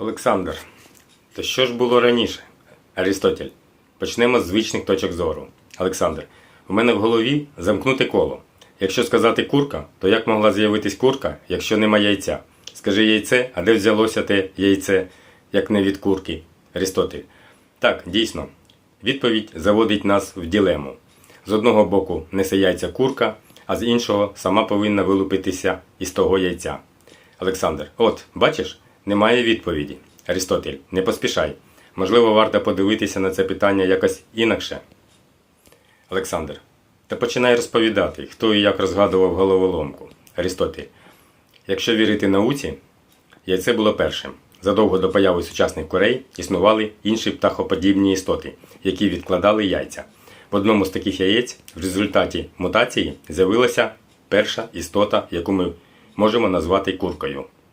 Олександр, то що ж було раніше? Арістотель. Почнемо з звичних точок зору. Олександр, у мене в голові замкнути коло. Якщо сказати курка, то як могла з'явитись курка, якщо нема яйця? Скажи яйце, а де взялося те яйце, як не від курки? Арістотель. Так, дійсно. Відповідь заводить нас в ділему. З одного боку несе яйця курка, а з іншого сама повинна вилупитися із того яйця. Олександр, от, бачиш, немає відповіді. Арістотель, не поспішай. Можливо, варто подивитися на це питання якось інакше. Олександр, та починай розповідати, хто і як розгадував головоломку. Арістотель, якщо вірити науці, яйце було першим. Задовго до появи сучасних курей існували інші птахоподібні істоти, які відкладали яйця. В одному з таких яєць в результаті мутації з'явилася перша істота, яку ми можемо назвати куркою.